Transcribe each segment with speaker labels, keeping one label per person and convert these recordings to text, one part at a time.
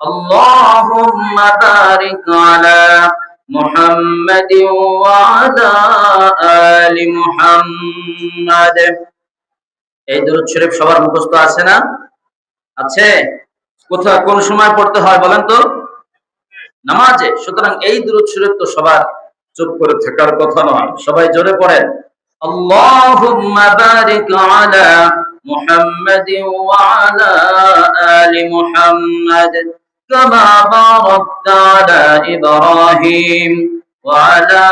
Speaker 1: اللهم بارك على محمد وعلى آل محمد এই দরুদ শরীফ সবার মুখস্থ আছে না আছে কোথায় কোন সময় পড়তে হয় বলেন তো নামাজে সুতরাং এই দরুদ শরীফ তো সবার চুপ করে থাকার কথা নয় সবাই জোরে পড়েন আল্লাহুম্মা বারিক আলা মুহাম্মাদিন ওয়া আলা আলি মুহাম্মাদ কামা বারাকতা আলা ইব্রাহিম ওয়া আলা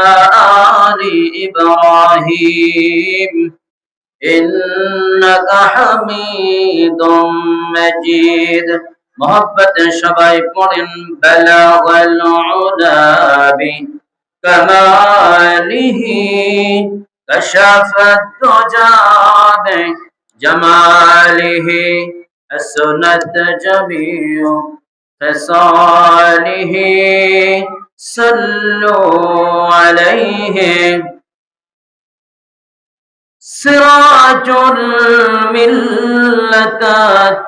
Speaker 1: আলি ইব্রাহিম إنك حميد مجيد محبت সবাই পড়েন بلغ العلا بكماله كشف الدجى بجماله حسنت جميع خصاله صلوا عليه سراج الملة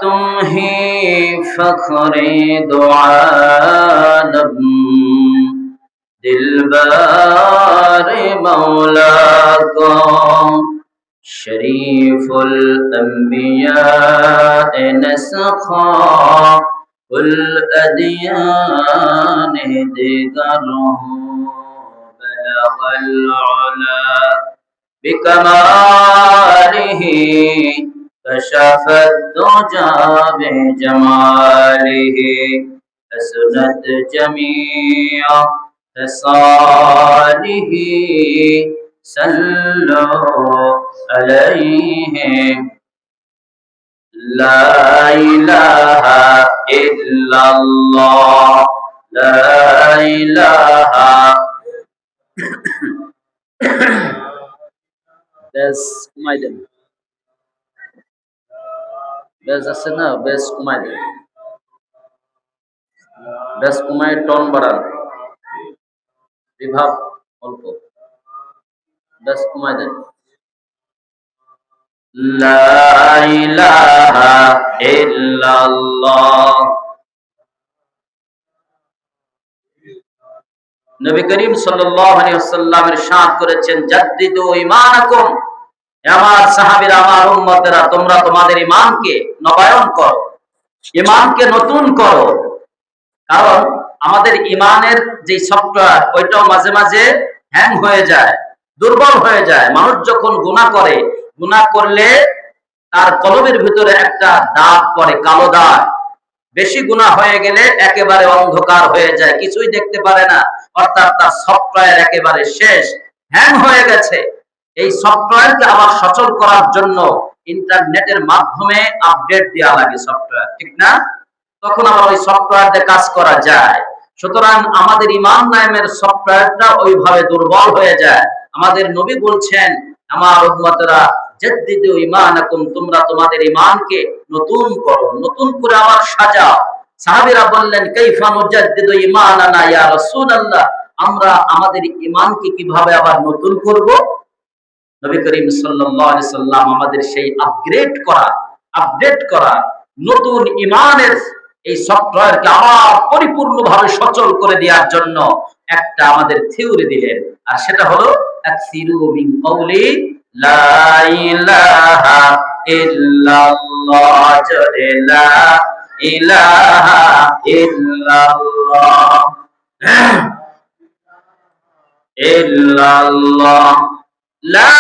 Speaker 1: تمهي فخر دعاء دلبار مولاكم شريف الأنبياء نسخا والأديان دقره بلغ العلا بكماله كشف الدجى بجماله حسنت جميع خصاله صلوا عليه لا إله إلا الله لا إله বেশ কমাই দেন বেশ আছে না বেশ কমাই দেন বেশ কমাই টন বাড়ান বিভাব অল্প বেশ কমাই দেন নবী করিম সাল্লামের করেছেন আমার আমার উম্মতেরা, তোমরা তোমাদের ইমানকে নবায়ন করো ইমানকে নতুন করো। কারণ আমাদের ইমানের যে সফটওয়্যার ওইটাও মাঝে মাঝে হ্যাং হয়ে যায়, দুর্বল হয়ে যায়। মানুষ যখন গুনাহ করে গুনাহ করলে তার কলমের ভিতরে একটা দাগ পড়ে, কালো দাগ। বেশি গুণা হয়ে গেলে একেবারে অন্ধকার হয়ে যায়, কিছুই দেখতে পারে না। অর্থাৎ তার সফটওয়্যার একেবারে শেষ হ্যাং হয়ে গেছে। এই সফটওয়্যারকে আবার সচল করার জন্য ইন্টারনেটের মাধ্যমে আপডেট দেওয়া লাগে সফটওয়্যার ঠিক না? তখন আবার ওই সফটওয়্যার দিয়ে কাজ করা যায়। সুতরাং আমাদের ইমান নামের সফটওয়্যারটা ওইভাবে দুর্বল হয়ে যায়। আমাদের নবী বলছেন, আমার উম্মতরা জাদ্দিদু ঈমানাকুম, তোমরা তোমাদের ঈমানকে নতুন করো, নতুন করে আবার সাজাও। সাহাবীরা বললেন, কাইফা নুজাদ্দিদু ঈমানানা ইয়া রাসূলুল্লাহ? আমরা আমাদের ঈমানকে কীভাবে আবার নতুন করব? নবী করিম সাল্লাল্লাহু আলাইহি সাল্লাম আমাদের সেই আপগ্রেড করা আপডেট করা, নতুন ঈমানের এই সফটওয়্যারকে আবার পরিপূর্ণভাবে সচল করে দেওয়ার জন্য একটা আমাদের থিওরি দিলেন। আর সেটা হলো, আকসিরু মিন কওলি লা ইলাহা ইল্লাল্লাহ জোরে লা ইলাহা ইল্লাল্লাহ। ইল্লাল্লাহ। লা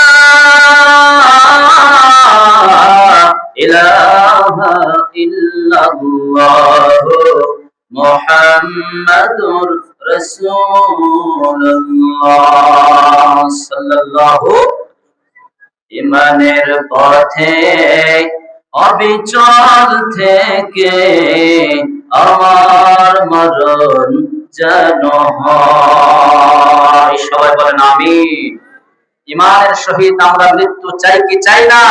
Speaker 1: ইলাহা সাল্লাল্লাহু ইমানের পথে অবিচল থেকে আমার মরণ যেন হয়। সবাই বলেন আমি ইমানের সহিত আমরা মৃত্যু চাই কি চাই না?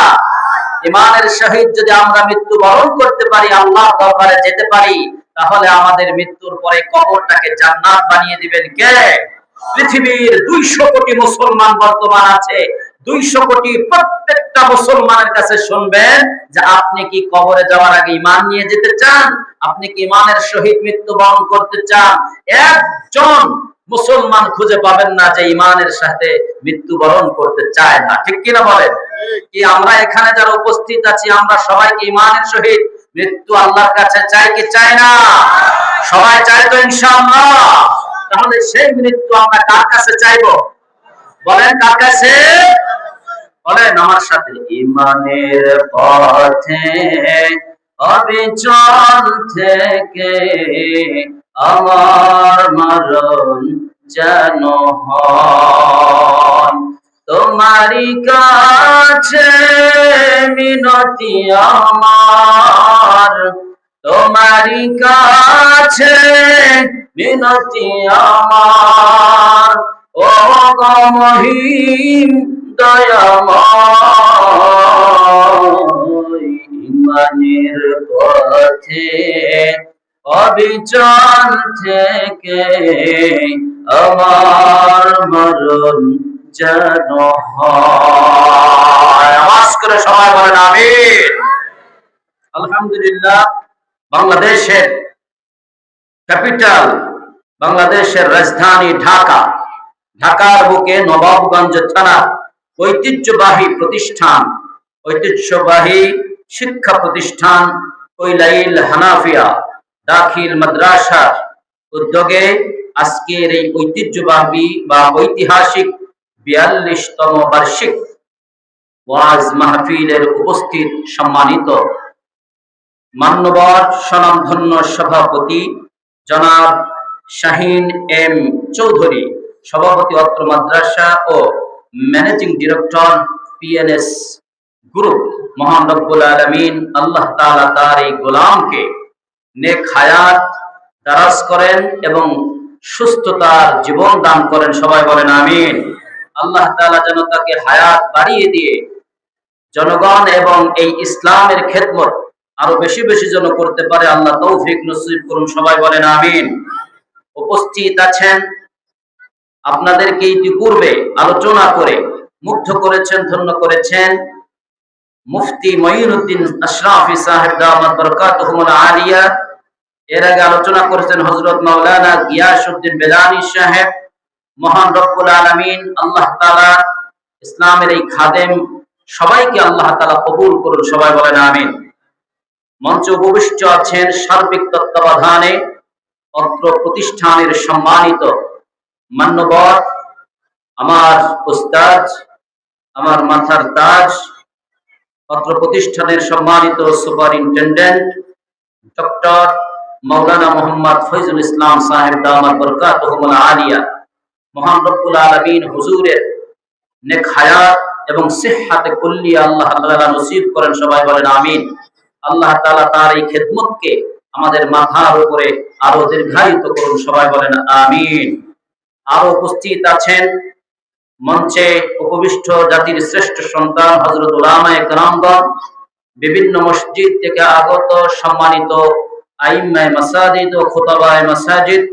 Speaker 1: ইমানের সহিত যদি আমরা মৃত্যু বরণ করতে পারি আল্লাহ দরবারে যেতে পারি, তাহলে আমাদের মৃত্যুর পরে কবরটাকে জান্নাত বানিয়ে দিবেন কে? পৃথিবীর দুইশো কোটি মুসলমান বর্তমান আছে। দুইশো কোটি প্রত্যেকটা মুসলমানের কাছে শুনবেন যে আপনি কি কবরে যাওয়ার আগে ইমান নিয়ে যেতে চান? আপনি কি ইমানের সহিত মৃত্যুবরণ করতে চান? একজন মুসলমান খুঁজে পাবেন না যে ইমানের সাথে মৃত্যুবরণ করতে চায় না। ঠিক কিনা বলেন? কি আমরা এখানে যারা উপস্থিত আছি, আমরা সবাই কি ইমানের সহিত মৃত্যু আল্লাহর কাছে চাই কি চাই না? সবাই চাই তো তাহলে সেই মৃত্যু আমরা কার কাছে চাইব? বলেন কার কাছে? বলেন আমার সাথে। ইমানের পথে, অবিচল থেকে আমার মরণ যেন তোমারই কাছে মিনতি আমার। তোমারই কাছে মিনতি আমার। ও গমহিম দয়াময় পথে অবিচল থেকে আমার মরণ যেন করে সবাই বলেন, আমিন। আলহামদুলিল্লাহ, বাংলাদেশের ক্যাপিটাল, বাংলাদেশের রাজধানী ঢাকা। ঢাকার বুকে নবাবগঞ্জ থানা ঐতিহ্যবাহী প্রতিষ্ঠান, ঐতিহ্যবাহী শিক্ষা প্রতিষ্ঠান কৈলাইল হানাফিয়া দাখিল মাদ্রাসার উদ্যোগে আজকের এই ঐতিহ্যবাহী বা ঐতিহাসিক বিয়াল্লিশতম বার্ষিক ওয়াজ মাহফিলের উপস্থিত সম্মানিত মান্যবর স্বনামধন্য সভাপতি জনাব শাহিন এম চৌধুরী। সভাপতি অত্র মাদ্রাসা ও ম্যানেজিং ডিরেক্টর পিএনএস গ্রুপ। মহান রব্বুল আলমিন আল্লাহ তাআলা তার এই গোলামকে নেক হায়াত, দারাজ করেন এবং সুস্থতার জীবন দান করেন। সবাই বলেন আমিন। আল্লাহ তাআলা যেন তাকে হায়াত বাড়িয়ে দিয়ে জনগণ এবং এই ইসলামের খেদমত আরও বেশি বেশি যেন করতে পারে। আল্লাহ তৌফিক নসিব করুন। সবাই বলেন আমিন। উপস্থিত আছেন আপনাদেরকে ইতিপূর্বে আলোচনা করে মুগ্ধ করেছেন, ধন্য করেছেন মুফতি মঈনুদ্দিন আশরাফি সাহেব দামাত বরকাতুহুমুল আলিয়া। এর আগে আলোচনা করেছেন হযরত মাওলানা গিয়াসউদ্দিন বেলানি সাহেব, মহান রব্বুল আলামিন, আল্লাহ তাআলা ইসলামের এই খাদেম সবাইকে আল্লাহ তাআলা কবুল করুন, সবাই বলেন আমিন। মঞ্চে উপবিষ্ট আছেন সার্বিক তত্ত্বাবধানে অত্র প্রতিষ্ঠানের সম্মানিত মান্যবর, আমার উস্তাদ, আমার মাথার তাজ অত্র প্রতিষ্ঠানের সম্মানিত সুপারিনটেন্ডেন্ট, ডক্টর মৌলানা মোহাম্মদ ফৈজুল ইসলাম সাহেব দামাত বরকাতুহুমুল আলিয়া, মহান রব্বুল আলামিন হুজুরের নেক হায়াত এবং সিহহাতে কুল্লি আল্লাহ তাআলা নসিব করেন, সবাই বলেন আমিন। আল্লাহ তাআলা তার এই খেদমতকে আমাদের মাথার উপরে আরও দীর্ঘায়িত করুন, সবাই বলেন আমিন। আরও উপস্থিত আছেন মঞ্চে উপবিষ্ট জাতির শ্রেষ্ঠ সন্তান হজরত বিভিন্ন মসজিদ থেকে আগত সম্মানিত ও মাসাজিদ।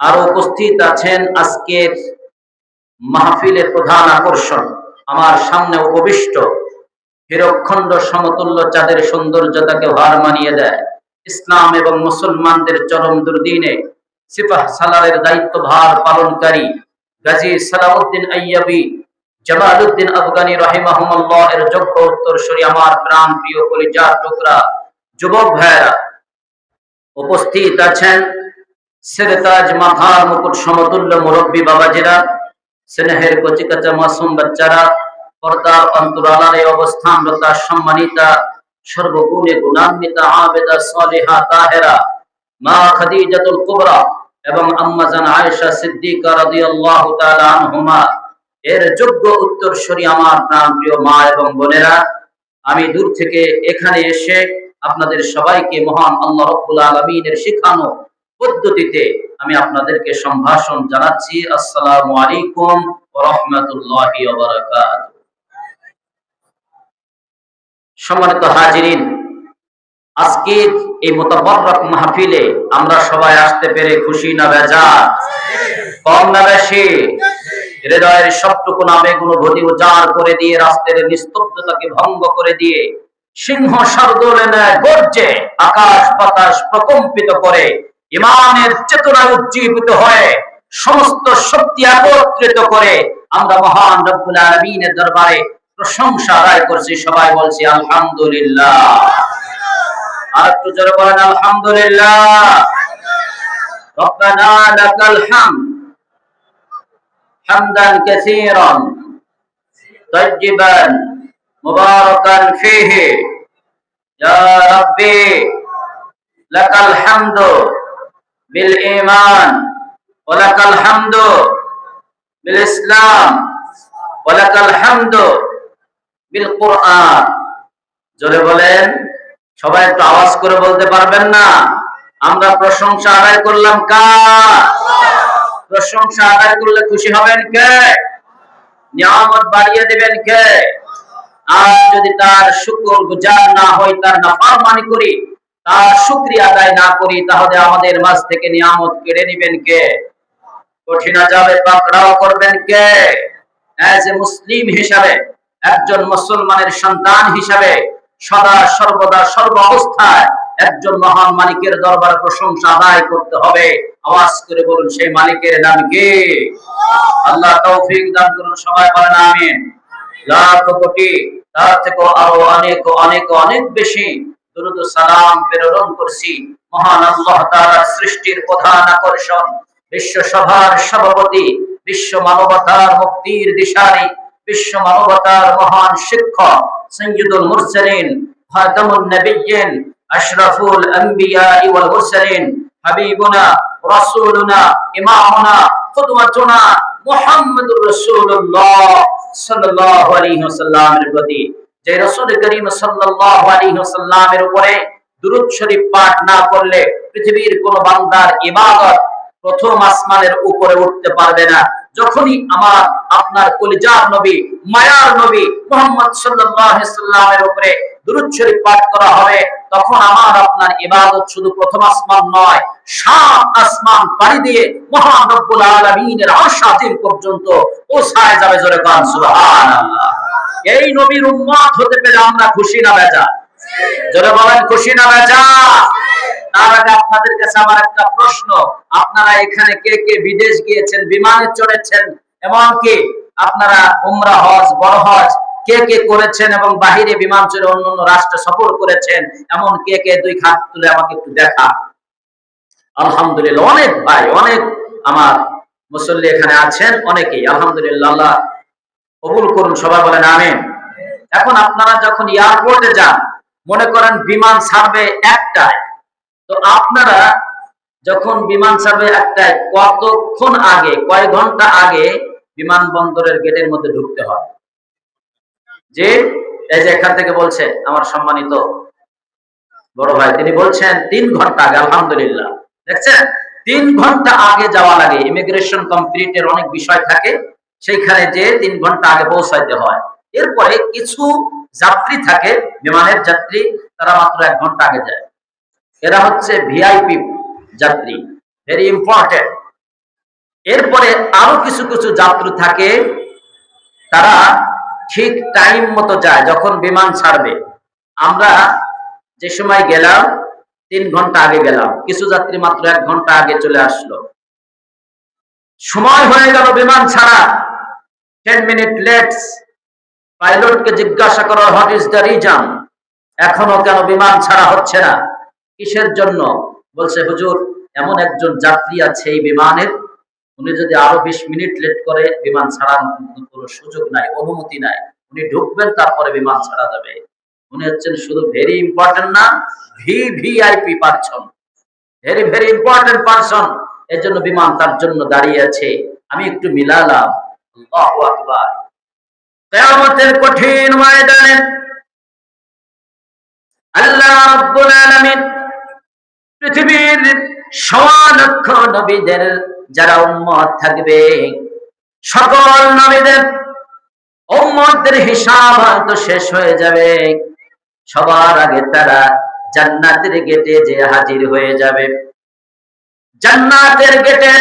Speaker 1: আরও উপস্থিত আছেন আজকের মাহফিলের প্রধান আকর্ষণ, আমার সামনে উপবিষ্ট হিরক্ষণ্ড সমতুল্য চাঁদের সৌন্দর্যতাকে হার মানিয়ে দেয়। ইসলাম এবং মুসলমানদের চরম দুর্দিনে সিপাহ সালারের পালনকারী গাজী সালাউদ্দিন জামালউদ্দিন আফগানি রহিমাহুমাল্লাহ এর যোগ্য আমার প্রাণ প্রিয় কলিজার টুকরা যুবক উপস্থিত আছেন সেরেতাজ মাথার মুকুট সমতুল্য মুরব্বী বাবাজিরা, স্নেহের কচিকাচা মাসুম বাচ্চারা, পর্দার এই অবস্থানরতা সম্মানিতা, সর্বগুণে গুণান্বিতা আবেদা সলিহা তাহেরা মা খাদিজাতুল কুবরা এবং আম্মা জান আয়েশা সিদ্দিকা রাদিয়াল্লাহু তাআলা আনহুমা, এর যোগ্য উত্তরসূরি আমার প্রাণ প্রিয় মা এবং বোনেরা, আমি দূর থেকে এখানে এসে আপনাদের সবাইকে মহান আল্লাহ রব্বুল আলমিনের শিখানো পদ্ধতিতে আমি আপনাদেরকে সম্ভাষণ জানাচ্ছি। আসসালামু আলাইকুম রহমতুল্লাহ সম্মানিত হাজিরিন আজকে এই মোতাবরক মাহফিলে আমরা সবাই আসতে পেরে খুশি না বেজা কম না বেশি? হৃদয়ের সবটুকু আবেগ অনুভূতি উজাড় করে দিয়ে রাস্তের নিস্তব্ধতাকে ভঙ্গ করে দিয়ে সিংহ সর্দলে নেয় গর্জে আকাশ বাতাস প্রকম্পিত করে ইমানের চেতনায় উজ্জীবিত হয়ে সমস্ত শক্তি একত্রিত করে আমরা মহান রব্বুল আলমিনের দরবারে প্রশংসা আদায় করছি। সবাই বলছি আলহামদুলিল্লাহ। আর একটু জোরে বলেন, আলহামদুলিল্লাহ। রব্বানা লাকাল হামদ হামদান কাসীরান তাইয়িবান মুবারাকান ফীহি। ইয়া রাব্বি, লাকাল হামদু বিল ঈমান ওয়া লাকাল হামদু বিল ইসলাম ওয়া লাকাল হামদু বিল কুরআন। জোরে বলেন সবাই একটু আওয়াজ করে বলতে পারবেন না? আমরা প্রশংসা আদায় করলাম কার? প্রশংসা আদায় করলে খুশি হবেন কে? নিয়ামত বাড়িয়ে দিবেন কে? আর যদি তার শুকর গুজার না হয়, তার নাফরমানি করি, তার শুকরিয়া আদায় না করি, তাহলে আমাদের মাঝ থেকে নিয়ামত কেড়ে নিবেন কে? কঠিনা যাবে পাকড়াও করবেন কে? এজ এ মুসলিম হিসাবে, একজন মুসলমানের সন্তান হিসাবে সদা, সর্বদা, সর্ব অবস্থায় একজন মহান মালিকের দরবারে প্রশংসা আদায় করতে হবে। আওয়াজ করে বলুন, সেই মালিকের নাম কে? আল্লাহ তৌফিক দান করুন, সবাই বলেন আমিন। লাখ কোটি, তার থেকে আরও অনেক অনেক অনেক বেশি দুরুদ সালাম প্রেরণ করছি। মহান আল্লাহ তাআলার সৃষ্টির প্রধান আকর্ষণ, বিশ্ব সভার সভাপতি, বিশ্ব মানবতার মুক্তির দিশারি, বিশ্ব মানবতার মহান শিক্ষক যে করিম উপরে শরীফ পাঠ না করলে পৃথিবীর কোন বান্দার ইবাদত প্রথম আসমানের উপরে উঠতে পারবে না। যখনই আমার আপনার কলিজার নবী, মায়ার নবী মোহাম্মদ সাল্লামের উপরে ইবাদত শুধু প্রথম নয় দিয়ে এই নবীর হতে আমরা খুশি না বেজা। জোরে বলেন, খুশি না তার আগে আপনাদের কাছে আমার একটা প্রশ্ন। আপনারা এখানে কে কে বিদেশ গিয়েছেন, বিমানে চড়েছেন, এমনকি আপনারা উমরা হজ, বড় হজ, কে কে করেছেন এবং বাহিরে বিমান চড়ে অন্য রাষ্ট্র সফর করেছেন, এমন কে কে? দুই খাত তুলে আমাকে একটু দেখা। আলহামদুলিল্লাহ, অনেক ভাই, অনেক আমার মুসল্লি এখানে আছেন, অনেকেই। আলহামদুলিল্লাহ কবুল করুন, সবাই বলেন আমিন। এখন আপনারা যখন এয়ারপোর্টে যান মনে করেন বিমান ছাড়বে একটায় তো আপনারা যখন বিমান ছাড়বে একটায় কতক্ষণ আগে, কয় ঘণ্টা আগে বিমানবন্দরের গেটের মধ্যে ঢুকতে হয়? যে, এই যে এখান থেকে বলছে আমার সম্মানিত বড় ভাই, তিনি বলছেন, তিন ঘণ্টা আগে, আলহামদুলিল্লাহ। দেখছেন? তিন ঘণ্টা আগে যাওয়া লাগে। ইমিগ্রেশন কমপ্লিটের অনেক বিষয় থাকে। সেইখানে যে তিন ঘণ্টা আগে পৌঁছাইতে হয়। এরপরে কিছু যাত্রী থাকে, বিমানের যাত্রী, তারা মাত্র এক ঘণ্টা আগে যায়। এরা হচ্ছে ভিআইপি যাত্রী ভেরি ইম্পর্টেন্ট এরপরে আরও কিছু কিছু যাত্রী থাকে, তারা ঠিক টাইম মতো যায়, যখন বিমান ছাড়বে। আমরা যে সময় গেলাম, তিন ঘণ্টা আগে গেলাম। কিছু যাত্রী মাত্র এক ঘণ্টা আগে চলে আসলো। সময় হয়ে গেল বিমান ছাড়া। টেন মিনিট লেটস পাইলটকে জিজ্ঞাসা করো হোয়াট ইজ দ্য রিজন এখনও কেন বিমান ছাড়া হচ্ছে না? কিসের জন্য? বলছে, হুজুর, এমন একজন যাত্রী আছে এই বিমানের। উনি যদি আরও বিশ মিনিট লেট করে বিমান ছাড়ার কোনো সুযোগ নাই, অনুমতি নাই, উনি ঢুকবেন, তারপরে বিমান ছাড়া যাবে। উনি হচ্ছেন শুধু ভেরি ইম্পর্টেন্ট না V V VIP person very very important person এর জন্য বিমান তার জন্য দাঁড়িয়ে আছে। আমি একটু মিলালাম। আল্লাহু আকবার। কিয়ামতের কঠিন ময়দানে আল্লাহ রাব্বুল আলামিন পৃথিবীর সওয়া লক্ষ নবীদের, যারা উম্মত থাকবে, সকল নবীদের উম্মতদের হিসাব হয়তো শেষ হয়ে যাবে। সবার আগে তারা জান্নাতের গেটে যে হাজির হয়ে যাবে। জান্নাতের গেটে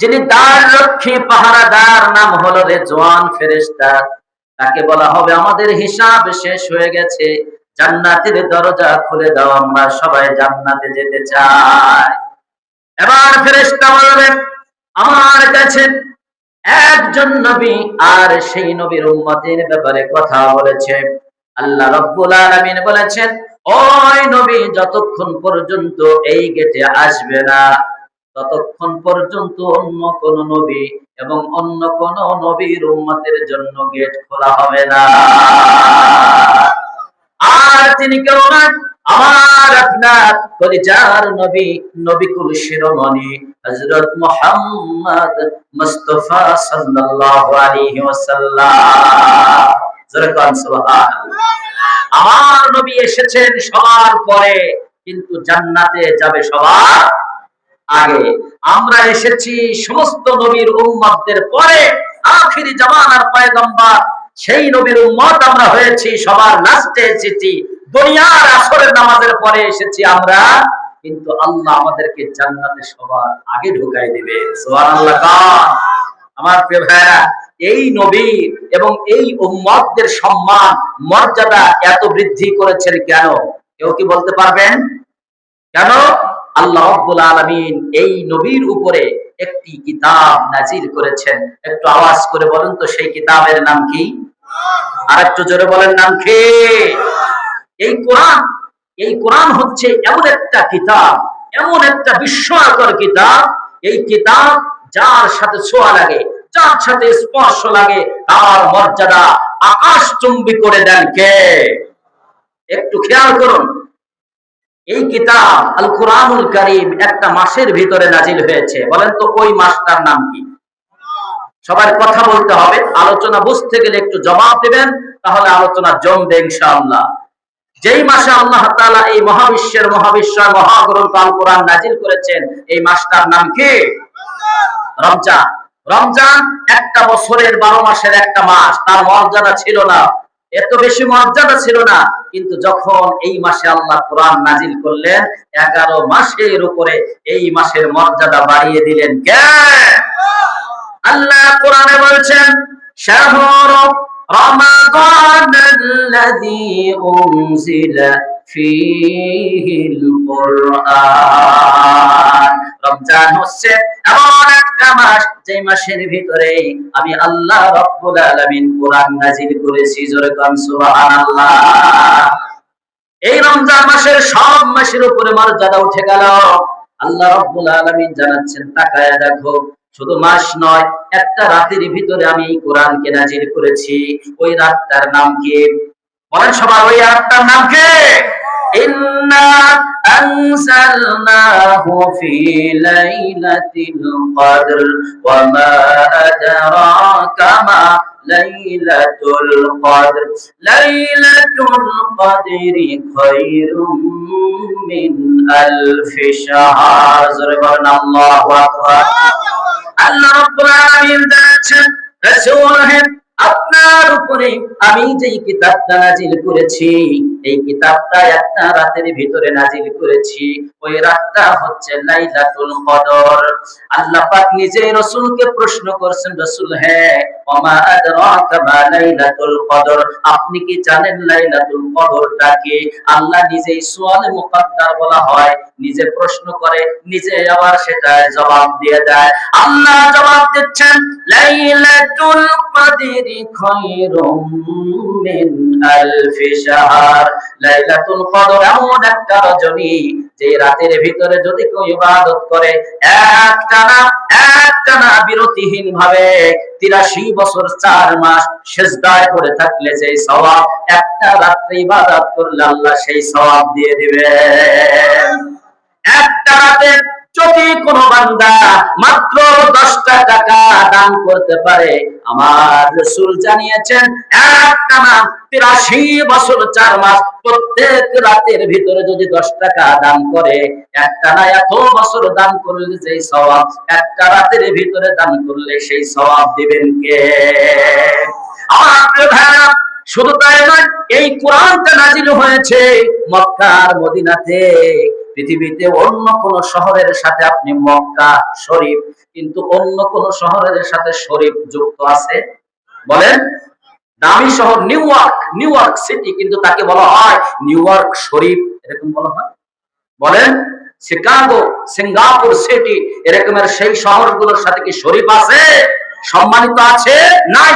Speaker 1: যিনি দ্বার রক্ষী পাহারাদার নাম হলো রে জোয়ান ফেরেশতা তাকে বলা হবে, আমাদের হিসাব শেষ হয়ে গেছে। জান্নাতের দরজা খুলে দাও, আমরা সবাই জান্নাতে যেতে চাই। এবার ফেরেশতা বলবে, আমার কাছে একজন নবী আর সেই নবীর উম্মতের ব্যাপারে কথা বলেছে। আল্লাহ রব্বুল আলামিন বলেছেন, ওই নবী যতক্ষণ পর্যন্ত এই গেটে আসবে না, ততক্ষণ পর্যন্ত অন্য কোন নবী এবং অন্য কোন নবীর উম্মতের জন্য গেট খোলা হবে না। আর তিনি কেউ আমার আপনার পরিচার নবী, নবিকুল শিরোমণি হযরত মুহাম্মদ মুস্তাফা সাল্লাল্লাহু আলাইহি ওয়াসাল্লাম। জোরে আমার নবী এসেছেন সবার পরে, কিন্তু জান্নাতে যাবে সবার আগে। আমরা এসেছি সমস্ত নবীর উম্মতদের পরে, আখিরি জামানার পয়গম্বর। সেই নবীর উম্মত আমরা হয়েছি সবার লাস্টে এসেছি। দুনিয়ার আসরের নামাজের পরে এসেছি আমরা। কিন্তু আল্লাহ আমাদেরকে জান্নাতে সবার আগে ঢুকাই দিবে। সুবহানাল্লাহ আমার প্রিয় ভাইরা এই নবী এবং এই উম্মতদের সম্মান, মর্যাদা এত বৃদ্ধি করেছেন কেন? কেউ কি বলতে পারবেন? কেন? আল্লাহ রাব্বুল আলামিন এই নবীর উপরে একটি কিতাব নাজিল করেছেন। একটু আওয়াজ করে বলুন তো, সেই কিতাবের নাম কি? আর একটু জোরে বলেন, নাম কি? এই কোরআন এই কোরআন হচ্ছে এমন একটা কিতাব, এমন একটা বিস্ময়কর কিতাব। এই কিতাব যার সাথে ছোঁয়া লাগে, যার সাথে স্পর্শ লাগে, তার মর্যাদা আকাশ চুম্বি করে দেন কে? একটু খেয়াল করুন এই কিতাব আল কোরআনুল করিম একটা মাসের ভিতরে নাজিল হয়েছে। বলেন তো, ওই মাসটার নাম কি? সবার কথা বলতে হবে, আলোচনা বুঝতে গেলে একটু জবাব দেবেন, তাহলে আলোচনা জমবে ইনশাআল্লাহ। যেই মাসে আল্লাহ তাআলা এই মহাবিশ্বের মহাবিশ্বয় মহাগ্রন্থ আল কোরআন নাজিল করেছেন, এই মাসটার নাম কি? রমজান। রমজান একটা বছরের বারো মাসের একটা মাস, তার মর্যাদা ছিল না। এত বেশি মর্যাদা ছিল না, কিন্তু যখন এই মাসে আল্লাহ কোরআন নাজিল করলেন, এগারো মাসের উপরে এই মাসের মর্যাদা বাড়িয়ে দিলেন কে? আল্লাহ কোরআনে বলছেন শাহর রমাদান ফিহিল রমজান হচ্ছে এমন একটা মাস যে মাসের ভিতরে আমি আল্লাহ রব্বুল আলামিন করেছি, জোরে সুবহানাল্লাহ। এই রমজান মাসের সব মাসের উপরে মর্যাদা উঠে গেল। আল্লাহ রব্বুল আলামিন জানাচ্ছেন, তাকায় দেখো, শুধু মাস নয়, একটা রাতের ভিতরে আমি কোরআনকে নাজির করেছি। ওই রাতটার নাম কি? বলেন সবার ওই রাতটার নাম কি? ইন্না আনজালনাহু ফি লাইলাতিল কদর ওয়া মা আদরাকা মা লাইলাতুল কদর। লাইলাতুল কদরি খায়রুম মিন আলফি শাহর। বলেন আল্লাহু আকবার। আল্লাহ রাব্বুল আলামিন জানাচ্ছেন রাসূল হে আপনার উপরে আমি যেই কিতাবটা নাজিল করেছি এই কিতাবটা একটা রাতের ভিতরে নাজিল করেছি। ওই রাতটা হচ্ছে লাইলাতুল কদর। আল্লাহ পাক নিজে রাসূলকে প্রশ্ন করছেন, রাসূল হ্যাঁ ওমা আদরাকা মা লাইলাতুল কদর? আপনি কি জানেন লাইলাতুল কদরটা কি? আল্লাহ নিজেই সুয়ালে মুকদ্দার বলা হয়। নিজে প্রশ্ন করে, নিজে আবার সেটা জবাব দিয়ে দেয়। আল্লাহ জবাব দিচ্ছেন, লাইলাতুল কদরি খায়রুম মিন আলফি শাহর। লাইলাতুল কদর এমন একটা যে রাতের ভিতরে যদি কেউ ইবাদত করে একটানা একটানা বিরতিহীন ভাবে তিরাশি বছর চার মাস সেজদায় করে থাকলে সেই সওয়াব, একটা রাত্রে ইবাদত করলে আল্লাহ সেই সওয়াব দিয়ে দিবেন। একটা রাতে যদি কোনো বান্দা মাত্র দশটা টাকা দান করতে পারে, আমার রসুল জানিয়েছেন তিরাশি বছর চার মাস প্রত্যেক রাতের ভিতরে যদি দশ টাকা দান করে একটা না এত বছর দান করলে যেই সওয়াব, একটা রাতের ভিতরে দান করলে সেই সওয়াব দিবেন কে? আমার শুধু তাই নয়, এই কোরআনটা নাজিল হয়েছে মক্কার মদিনাতে। পৃথিবীতে অন্য কোন শহরের সাথে আপনি মক্কা শরীফ, কিন্তু অন্য কোন শহরের সাথে শরীফ যুক্ত আছে? বলেন, দামি শহর New York New York city, কিন্তু তাকে বলা হয় নিউ ইয়র্ক শরীফ, এরকম বলা হয়। বলেন, শিকাগো, সিঙ্গাপুর সিটি, এরকমের সেই শহরগুলোর সাথে কি শরীফ আছে? সম্মানিত আছে? নাই।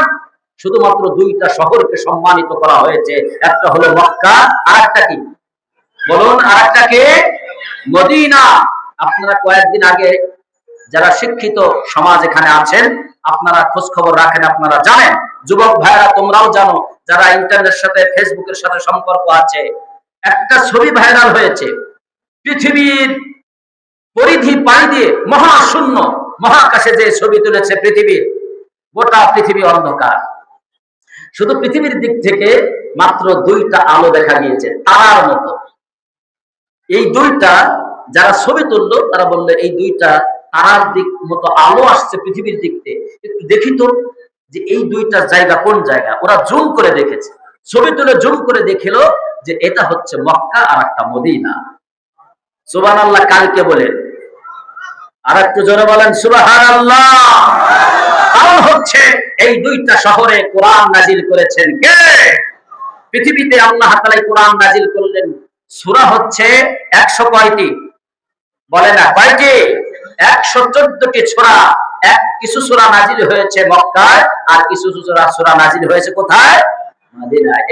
Speaker 1: শুধুমাত্র দুইটা শহরকে সম্মানিত করা হয়েছে। একটা হলো মক্কা আর একটা কি? বলুন আর একটা কে? মদিনা। আপনারা কয়েকদিন আগে যারা শিক্ষিত সমাজ এখানে আছেন, আপনারা খোঁজ খবর রাখেন, আপনারা জানেন। যুবক ভাইরা তোমরাও জানো, যারা ইন্টারনেট সাথে, ফেসবুকের সাথে সম্পর্ক আছে, একটা ছবি ভাইরাল হয়েছে। পৃথিবীর পরিধি পাড়ি দিয়ে মহাশূন্য মহাকাশে যে ছবি তুলেছে পৃথিবীর গোটা পৃথিবী অন্ধকার। শুধু পৃথিবীর দিক থেকে মাত্র দুইটা আলো দেখা গিয়েছে, তারার মতো। এই দুইটা যারা ছবি তুললো, তারা বলল, এই দুইটা তারার দিক মতো আলো আসছে পৃথিবীর দিক থেকে একটু দেখি তো যে এই দুইটা জায়গা কোন জায়গা? ওরা জুম করে দেখেছে। ছবি তুলে জুম করে দেখিল যে এটা হচ্ছে মক্কা আর একটা মদিনা। সুবান আল্লাহ কালকে বলেন আর একটু জোরে বলেন সুবাহান আল্লাহ কারণ হচ্ছে এই দুইটা শহরে কোরআন নাজিল করেছেন কে? পৃথিবীতে আল্লাহ তালাই কোরআন নাজিল করলেন। সুরা হচ্ছে একশো কয়টি? বলে না, কয়টি? একশো চোদ্দটি ছোড়া এক কিছু সুরা নাজিল হয়েছে মক্কায়, আর কিছু সুরা সুরা নাজিল হয়েছে কোথায়?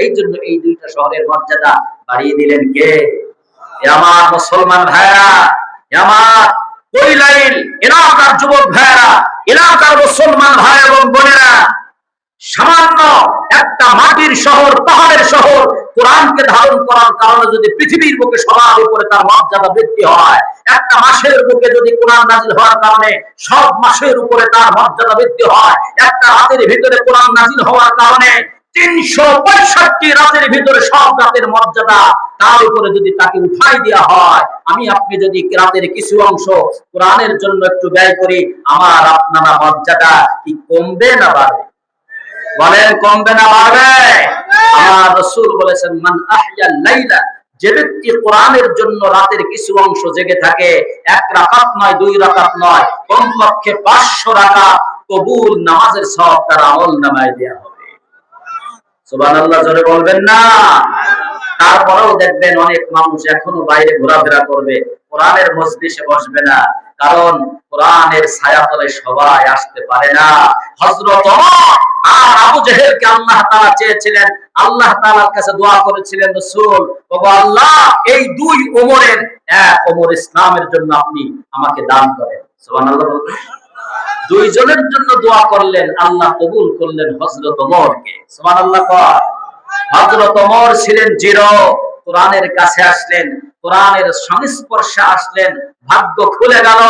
Speaker 1: এই জন্য এই দুইটা শহরের মর্যাদা বাড়িয়ে দিলেন কে? আমার মুসলমান ভাইরা, এ আমার কৈলাইল এলাকার যুবক ভাইরা এলাকার মুসলমান ভাই এবং বোনেরা, সামান্য একটা মাটির শহর, পাহাড়ের শহর, কোরআনকে ধারণ করার কারণে যদি পৃথিবীর বুকে সবার উপরে তার মর্যাদা বৃদ্ধি হয়, একটা মাসের বুকে যদি কোরআন নাজিল হওয়ার কারণে সব মাসের উপরে তার মর্যাদা বৃদ্ধি হয়, একটা রাতের ভিতরে কোরআন নাজিল হওয়ার কারণে রাতের হয় কিছু অংশ যে ব্যক্তি কোরআনের জন্য রাতের কিছু অংশ জেগে থাকে, এক রাকাত নয়, দুই রাকাত নয়, কমপক্ষে পাঁচশো রাকাত কবুল নামাজের সব তার আমল নামায় দেওয়া হবে সুবহানাল্লাহ, জোরে বলবেন না। তারপরেও দেখবেন অনেক মানুষ এখনও বাইরে ঘোরাফেরা করবে, কোরআনের বসবে না, কারণ কোরআনের ছায়া তলে সবাই আসতে পারে না। ওমর আর আবু জেহেলকে আল্লাহ চেয়েছিলেন, আল্লাহ তাআলার কাছে দোয়া করেছিলেন আল্লাহ, এই দুই ওমরের, এক ওমর ইসলামের জন্য আপনি আমাকে দান করেন। সুবহানাল্লাহ দুইজনের জন্য দোয়া করলেন, আল্লাহ কবুল করলেন হযরত ওমরকে। সুবহানাল্লাহ কর হযরত ওমর ছিলেন জিরো কোরআনের কাছে আসলেন, কোরআনের সংস্পর্শে আসলেন, ভাগ্য খুলে গেল,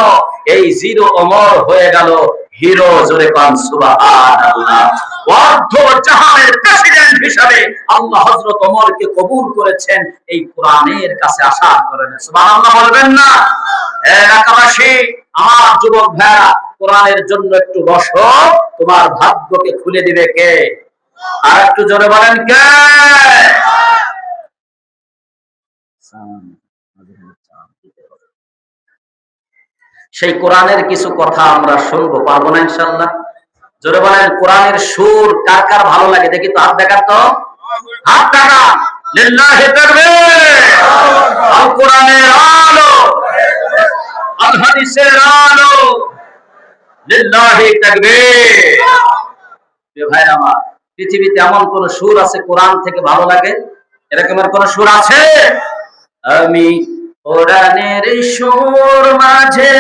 Speaker 1: এই জিরো ওমর হয়ে গেল, হিরো জোরে পান অর্ধ জাহানের প্রেসিডেন্ট আল্লাহ কবুল করেছেন, এই কোরআনের কাছে আসার কারণে। সুবহানাল্লাহ বলবেন না? এলাকাবাসী, আমার যুবক ভাইরা কোরআনের জন্য একটু বসো, তোমার ভাগ্যকে খুলে দিবে কে? আর একটু জোরে বলেন কে? সেই কোরআনের কিছু কথা আমরা শুনব, পারব না ইনশাল্লাহ জোরে বলেন, কোরআনের সুর কার কার ভালো লাগে? দেখি তো, হাত দেখার তো। হাত দেখা কোরআনের আল হাদিসের আলো লিল্লাহি তাকবীর প্রিয় পৃথিবীতে এমন কোন সুর আছে কোরআন থেকে ভালো লাগে? এরকমের কোন সুর আছে? আমি কোরআনের সুর মাঝে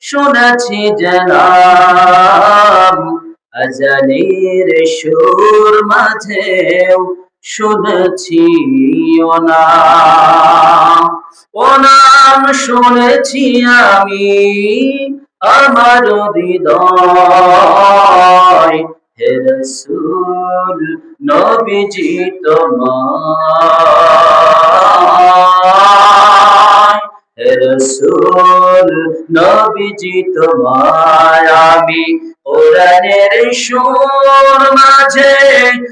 Speaker 1: শুনেছি জানাম সুর মাঝে শুনেছি ও নাম। ও নাম শুনেছি আমি আমার হৃদয় হে রসুল, নবীজি তোমায়। হে রসুল, নবীজি তোমায়। আমি কোরআনের সুর মাঝে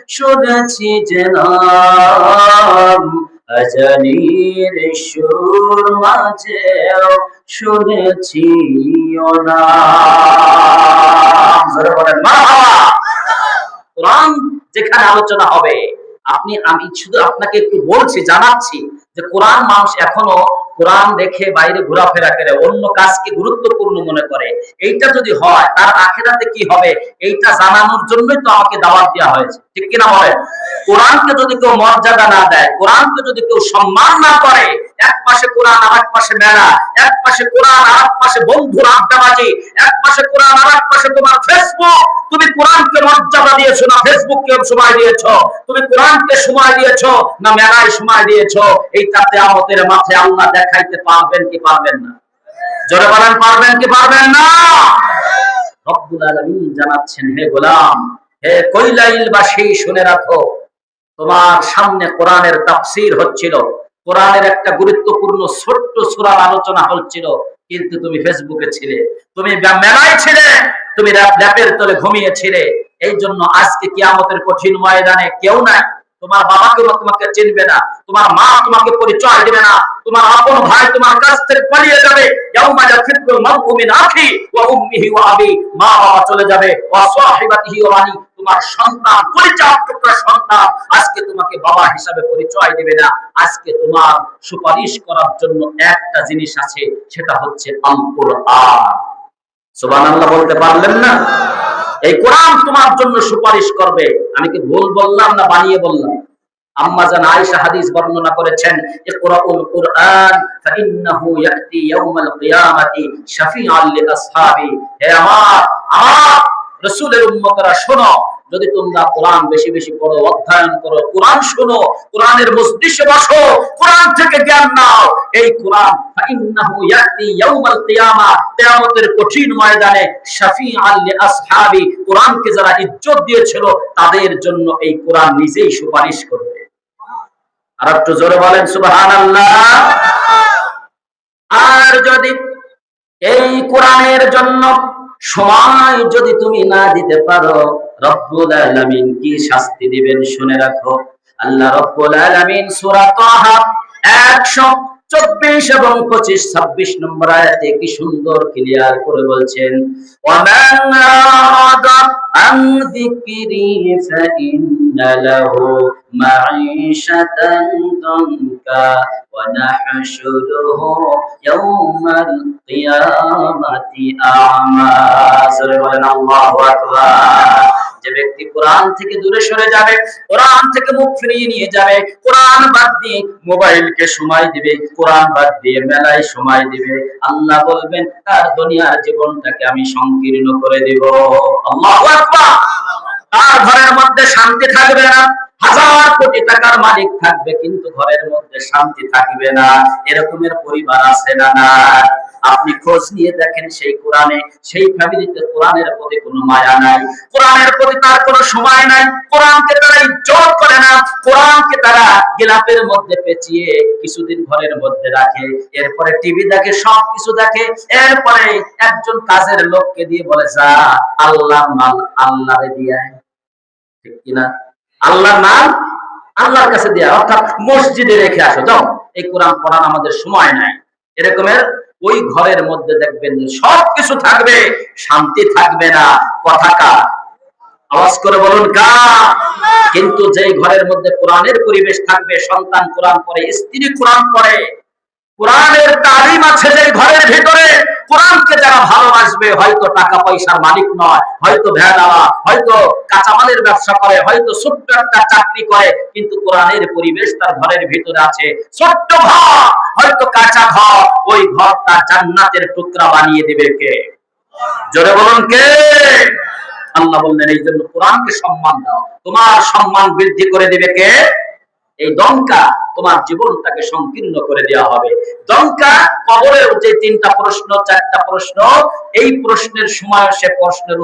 Speaker 1: শুনেছি যে নাম আজানির সুর মাঝেও শুনেছি যেখানে আলোচনা হবে, আপনি, আমি শুধু আপনাকে একটু বলছি, জানাচ্ছি যে কোরআন মানুষ এখনও কোরআন দেখে বাইরে ঘোরাফেরা করে, অন্য কাজকে গুরুত্বপূর্ণ মনে করে। এইটা যদি হয়, তার আখেরাতে কি হবে? এইটা জানানোর জন্যই তো আমাকে দাওয়াত দেওয়া হয়েছে। ঠিক কিনা বলেন? কোরআনকে যদি কেউ মর্যাদা না দেয়, কোরআনকে যদি কেউ সম্মান না করে, এক পাশে কোরআন আর এক পাশে মেলা, এক পাশে কোরআন আর এক পাশে বন্ধুর আড্ডাবাজি, এক পাশে কোরআন আর এক পাশে তোমার ফেসবুক তুমি কোরআনকে মর্যাদা দিয়েছ না ফেসবুককে সময় দিয়েছ? তুমি কোরআনকে সময় দিয়েছ না মেলায় সময় দিয়েছ? এইটাতে আমাদের মাঠে আল্লাহ দেখাইতে পারবেন কি পারবেন না? জোরে বলেন, পারবেন কি পারবেন না? রব্বুল আলামিন জানাচ্ছেন, হে গোলাম, হে শুনে রাখো, তোমার সামনে কোরআনের তাফসীর হচ্ছিল। কোরআনের একটা গুরুত্বপূর্ণ ছোট্ট সূরার আলোচনা হচ্ছিল, কিন্তু তুমি ফেসবুকে ছিলে। তুমি মেলায় ছিলে তুমি ল্যাপ- ল্যাপের তলে ঘুমিয়েছিলে। এই জন্য আজকে কিয়ামতের কঠিন ময়দানে কেউ নাই। তোমার বাবাকে তোমাকে চিনবে না। তোমার মা তোমাকে পরিচয় দিবে না। তোমার আপন ভাই তোমার কাছ থেকে পালিয়ে যাবে। বাবা বাবা সুপারিশ করার জন্য একটা জিনিস আছে। সেটা হচ্ছে আল কোরআন সুবহানাল্লাহ বলতে পারলেন না। এই কোরআন তোমার জন্য সুপারিশ করবে। আমি কি ভুল বললাম না বানিয়ে বললাম? আম্মা জান আয়েশা হাদিস বর্ণনা করেছেন, ইকরাউল কুরআন ফাইন্নাহু ইয়াতি ইয়াউমাল হে আমার আমার রাসূলের উম্মতরা শোনো যদি তোমরা কোরআন বেশি বেশি পড়ো, অধ্যয়ন করো, কোরআন শোনো, কোরআনের মজলিসে বসো, কোরআন থেকে জ্ঞান নাও। এই কোরআন, ফাইন্নাহু ইয়াতি ইয়াউমাল কিয়ামা, কিয়ামতের কঠিন ময়দানে লিআসহাবি, কোরআনকে যারা ইজ্জত দিয়েছিল, তাদের জন্য এই কোরআন নিজেই সুপারিশ করবে। আর একটু জোরে বলেন, সুবহানাল্লাহ। আর যদি এই কোরআনের জন্য সময় যদি তুমি না দিতে পারো রব্বুল আলামিন কি শাস্তি দিবেন শুনে রাখো। আল্লাহ রব্বুল আলামিন সূরা তাহা 124 এবং 25 26 নম্বর আয়াতে কি সুন্দর ক্লিয়ার করে বলছেন ওয়ামান আরাদা আন যিকরি ফাইন্না লাহু মাঈশাতান দানকা ওয়া নাহশুরুহু ইয়াওমাল কিয়ামাতি আ'মা। জোরে বলেন, আল্লাহু আকবার। যে ব্যক্তি কোরআন থেকে দূরে সরে যাবে, কোরআন থেকে মুখ ফিরিয়ে নিয়ে যাবে, কোরআন বাদ দিয়ে মোবাইলকে সময় দিবে, কোরআন বাদ দিয়ে মেলায় সময় দিবে। আল্লাহ বলবেন তার দুনিয়ার জীবনটাকে আমি সংকীর্ণ করে দেব। আল্লাহু তার ঘরের মধ্যে শান্তি থাকবে না। হাজার কোটি টাকার মালিক থাকবে, কিন্তু ঘরের মধ্যে শান্তি থাকবে না। এরকমের পরিবার আছে না না? আপনি খোঁজ নিয়ে দেখেন সেই কোরআনে, সেই ফ্যামিলিতে কোরআনের প্রতি কোনো মায়া নাই। কোরআনের প্রতি তার কোনো সময় নাই। কোরআনকে তারা ইজ্জত করে না। কোরআনকে তারা গিলাপের মধ্যে পেঁচিয়ে কিছুদিন ঘরের মধ্যে রাখে। এরপরে টিভি দেখে সব কিছু দেখে। এরপরে একজন কাজের লোককে দিয়ে বলে, যা, আল্লাহ মাল আল্লাহরে দিয়ে ঠিক কিনা? আল্লাহর নাম আল্লাহর কাছে দেয়া। অর্থাৎ মসজিদে রেখে আসো। যাও, এই কোরআন পড়ার আমাদের সময় নাই। এরকমের ওই ঘরের মধ্যে দেখবেন যে সব কিছু থাকবে, শান্তি থাকবে না। কথা কার? আওয়াজ করে বলুন কা কিন্তু যেই ঘরের মধ্যে কোরআনের পরিবেশ থাকবে, সন্তান কোরআন পড়ে, স্ত্রী কোরআন পড়ে, কোরআনের তালিম আছে যে ঘরের ভিতরে কোরআনকে যারা ভালোবাসবে, হয়তো টাকা পয়সার মালিক নয়, হয়তো ভেড়াওয়া হয়তো কাঁচামালের ব্যবসা করে, হয়তো ছোট্ট একটা চাকরি করে, কিন্তু কোরআনের পরিবেশ তার ঘরের ভিতরে আছে। ছোট্ট ঘর, হয়তো কাঁচা ঘর, ওই ঘর তার জান্নাতের টুকরা বানিয়ে দিবে কে? জোরে বলুন কে? আল্লাহ বললেন এই জন্য কোরআনকে সম্মান দাও। তোমার সম্মান বৃদ্ধি করে দিবে কে? এই দমকা তোমার জীবনটাকে সংকীর্ণ করে দেওয়া হবে। দমকা কবরের যে তিনটা প্রশ্ন, চারটা প্রশ্ন, এই প্রশ্নের সময় সে প্রশ্নের